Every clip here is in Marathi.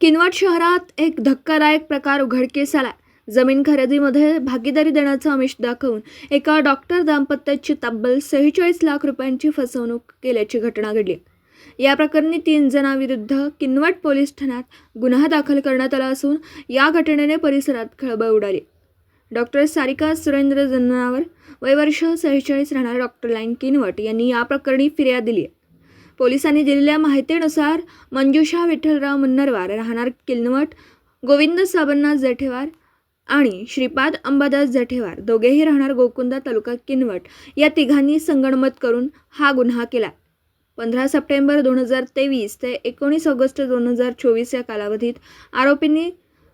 किनवट शहरात एक धक्कादायक प्रकार उघडकीस आला जमीन खरेदीमध्ये भागीदारी देण्याचं आमिष दाखवून एका डॉक्टर दाम्पत्याची तब्बल सेहेचाळीस लाख रुपयांची फसवणूक केल्याची घटना घडली. या प्रकरणी तीन जणांविरुद्ध किनवट पोलीस ठाण्यात गुन्हा दाखल करण्यात आला असून या घटनेने परिसरात खळबळ उडाली. डॉक्टर सारिका सुरेंद्र जन्नावर वय वर्ष सेहेचाळीस राहणाऱ्या डॉक्टर लाईन किनवट यांनी या प्रकरणी फिर्याद दिली आहे पोलिसांनी दिलेल्या माहितीनुसार मंजुषा विठ्ठलराव मुन्नरवार राहणार किनवट गोविंद साबन्नाथ जठेवार आणि श्रीपाद अंबादास जठेवार. दोघेही राहणार गोकुंदा तालुका किनवट. या तिघांनी संगणमत करून हा गुन्हा केला. पंधरा सप्टेंबर दोन हजार तेवीस ते एकोणीस ऑगस्ट दोन हजार चोवीस या कालावधीत आरोपींनी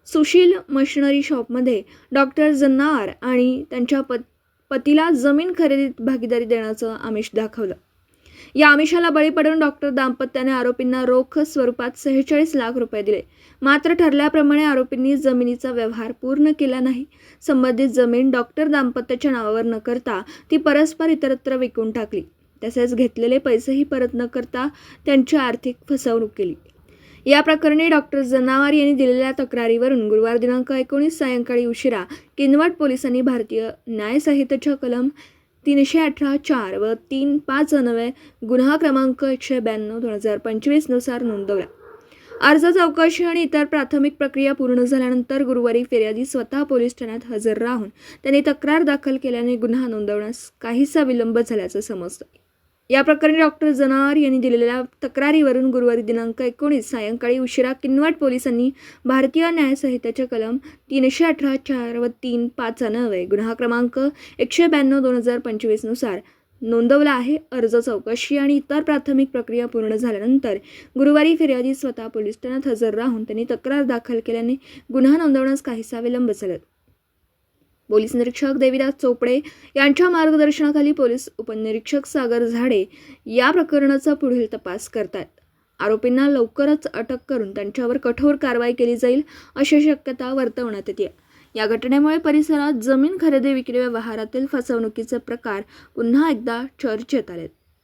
सुशील मशिनरी शॉपमध्ये डॉक्टर जन्नावार आणि त्यांच्या पत पतीला जमीन खरेदीत भागीदारी देण्याचं आमिष दाखवलं. या आमिषाला बळी पडून डॉक्टर दाम्पत्याने आरोपींना रोख स्वरूपात सेहेचाळीस लाख रुपये दिले. मात्र ठरल्याप्रमाणे आरोपींनी जमिनीचा व्यवहार पूर्ण केला नाही. संबंधित जमीन डॉक्टर दाम्पत्याच्या नावावर न करता ती परस्पर इतरत्र विकून टाकली. तसेच घेतलेले पैसेही परत न करता त्यांची आर्थिक फसवणूक केली. या प्रकरणी डॉक्टर जनावार यांनी दिलेल्या तक्रारीवरून गुरुवार दिनांक एकोणीस सायंकाळी उशिरा किनवट पोलिसांनी भारतीय न्याय संहितेच्या कलम तीनशे अठरा चार व तीन पाच नवे गुन्हा क्रमांक एकशे ब्याण्णव दोन हजार पंचवीसनुसार नोंदवला. अर्ज चौकशी आणि इतर प्राथमिक प्रक्रिया पूर्ण झाल्यानंतर गुरुवारी फिर्यादी स्वतः पोलीस ठाण्यात हजर राहून त्यांनी तक्रार दाखल केल्याने गुन्हा नोंदवण्यास काहीसा विलंब झाल्याचं समजतं. या प्रकरणी डॉक्टर जनार यांनी दिलेल्या तक्रारीवरून गुरुवारी दिनांक एकोणीस सायंकाळी उशिरा किनवट पोलिसांनी भारतीय न्याय कलम तीनशे अठरा चार व तीन पाच नवे गुन्हा क्रमांक एकशे ब्याण्णव दोन हजार पंचवीसनुसार नोंदवला आहे. अर्ज चौकशी आणि इतर प्राथमिक प्रक्रिया पूर्ण झाल्यानंतर गुरुवारी फिर्यादी स्वतः पोलीस ठाण्यात हजर राहून त्यांनी तक्रार दाखल केल्याने गुन्हा नोंदवण्यास काहीसा विलंब झाला. पोलीस निरीक्षक देविदास चोपडे यांच्या मार्गदर्शनाखाली पोलीस उपनिरीक्षक सागर झाडे या प्रकरणाचा पुढील तपास करतात. आरोपींना लवकरच अटक करून त्यांच्यावर कठोर कारवाई केली जाईल अशी शक्यता वर्तवण्यात येते. या घटनेमुळे परिसरात जमीन खरेदी विक्री व्यवहारातील फसवणुकीचे प्रकार पुन्हा एकदा चर्चेत आलेत.